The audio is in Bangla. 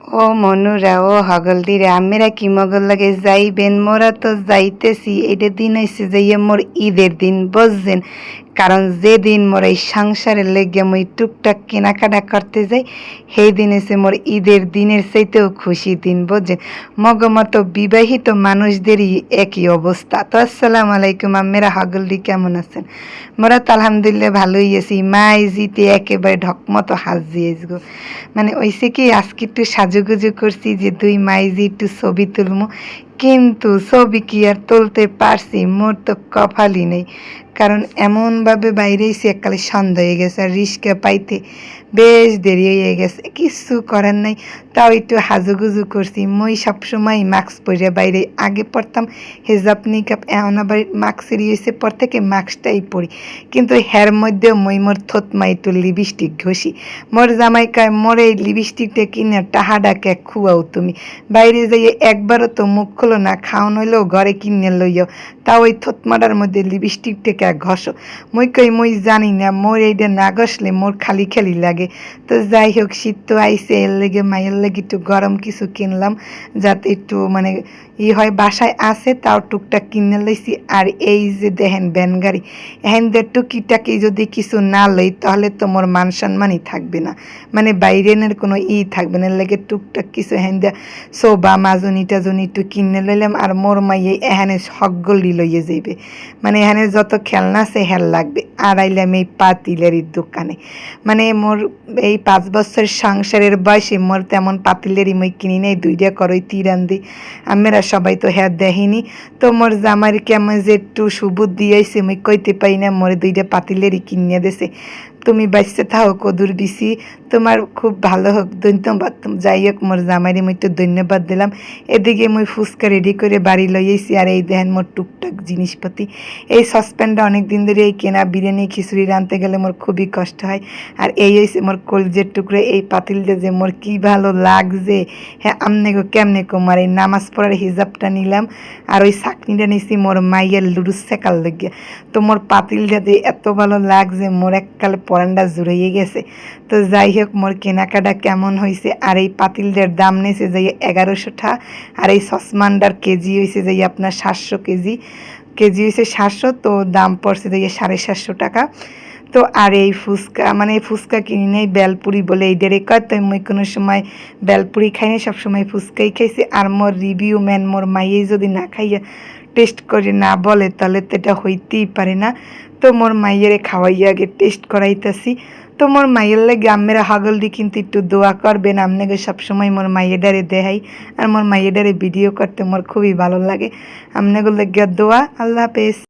ও মনুরা ও হগলদিরে আমেরা কি মগল লাগে যাইবেন? মোরা তো যাইতেছি এটা দিন হয়েছে যাইয়া মোর ঈদের দিন, বুঝছেন? কারণ যে দিন মোর এই সংসারের লেগে মই টুকটাক কেনাকাটা করতে যাই সেই দিন এসে মোর ঈদের দিনের চাইতেও খুশি দিন বুঝছেন মগমতো বিবাহিত মানুষদেরই একই অবস্থা। তো আসসালামু আলাইকুম আমেরা হগলদি কেমন আছেন? মোরা তো আলহামদুলিল্লাহ ভালোই আছি। মাই জিতে একেবারে ঢকমতো হাজ দিয়েছ গো। মানে ওইসে কি আজকে একটু সাজুগুজু করছি যে দুই মাইজি একটু ছবি তুলমু। কিন্তু ছবি কি আর তুলতে পারছি? মোর তো কপালই নেই। কারণ এমনভাবে বাইরে এসে এককালে সন্ধ্যা হয়ে গেছে আর রিস্কা পাইতে বেশ দেরি হয়ে গেছে। কিছু করার নাই। তাও একটু হাজুগুজু করছি। মই সবসময় মাস্ক পরে বাইরে। আগে পড়তাম হেজাব নিকাপ এমন আবার মাস্ক এসে পর থেকে মাস্কটাই পরি। কিন্তু হের মধ্যেও মই মোর থতমা একটু লিপস্টিক ঘষি। মোর জামাই কয়, মোর এই লিপস্টিকটা কিনে টাহাডাকে খুয়াও তুমি। বাইরে যাইয়ে একবারও তো মুখ খোলো না খাওয়ান হইলেও ঘরে কিনে লইয়াও তাও ওই থতমাটার মধ্যে লিপস্টিকটাকে ঘষো। মই কই, মই জানি না, মোর এইটা না ঘষলে মোর খালি খালি লাগে। তো যাই হোক, শীত তো আইসে এর লেগে মায়ের লেগে একটু গরম কিছু কিনলাম, যাতে একটু মানে ই হয়, বাসায় আছে, তাও টুকটাক কিনে লইছি। আর এই যে দেখেন ব্যান গাড়ি এহেন যে টুকিটাকি যদি কিছু না লই, তাহলে তো মোর মান সম্মানই থাকবে না। মানে বাইরেনের কোনো ই থাকবে না লেগে টুকটাক কিছু এহেন দিয়া সোবা মাজনি টাজনি একটু কিনে লইলাম আর মোর মাইয়ে এখানে সকলি লইয়ে যাইবে। মানে এখানে যত খেলনা আছে হেল লাগবে আর আইলাম এই পাতিলেরির দোকানে। মানে মোর এই পাঁচ বছর সংসারের বয়সে মোর তেমন পাতিলেরই মই কিনি নেই, দুইটা করই তিরান্দি আমরা সবাই তো হ্যাঁ দেখিনি। তো মোর জামার কেমন যে একটু সুবুদ দিয়েছে মই কইতে পাই না, মোর দুইটা পাতিলেরই কিনিয়ে দেছে। তুমি বাঁচতে থাও, কদুর বিসি তোমার খুব ভালো হোক, ধন্যবাদ। যাই হোক, মোর জামাইরে মই একটু ধন্যবাদ দিলাম। এদিকে মই ফুচকা রেডি করে বাড়ি লইয়েছি আর এই দেখেন মোর টুকটাক জিনিসপাতি। এই সসপ্যানটা অনেক দিন ধরে এই কেনা বিরিয়ানি, খিচুড়ি রাঁধতে গেলে মোর খুবই কষ্ট হয়। আর এই হয়েছে মোর কলজের টুকরো, এই পাতিলটা যে মোর কি ভালো লাগছে। হ্যাঁ আমনে গো কেমনে কুমার এই নামাজ পড়ার হিজাবটা নিলাম, আর ওই চাকনিটা নিছি মোর মাইয়ের লুডুস সেকাল লেগে। তো মোর পাতিলটা যে এত ভালো লাগছে, মোর এককালে পরানটা জুড়িয়ে গেছে। তো যাই হোক মোর কেনাকাটা কেমন হয়েছে আর এই পাতিলটার দাম নিয়েছে যাই এগারোশো আর এই সসমানটার কেজি হয়েছে যাই আপনার সাতশো কেজি। কেজি হয়েছে সাতশো, তো দাম পড়ছে যাই সাড়ে সাতশো টাকা। তো আর এই ফুচকা মানে ফুচকা কিনি নেই, বেলপুরি বলে এই ডেরে কয়, তো মুই কোনো সময় বেলপুরি খাই না সবসময় ফুচকাই খাইছি। আর মোর রিভিউ ম্যান, মোর মাইয়ে যদি না খাইয়া টেস্ট করে না বলে, তাহলে তো এটা হইতেই পারে না। তো মোর মাইয়েরে খাওয়াইয়া আগে টেস্ট করাইতেছি। তো মোর মাইয়ের লাগে আমেরা হাগল দি কিন্তু একটু দোয়া করবেন। আপনাকে সবসময় মোর মাইয়েডারে দেখাই আর মোর মাইয়েডারে ভিডিও করতে মোর খুবই ভালো লাগে। আপনাগুলো লাগে দোয়া। আল্লাহ হাফেজ।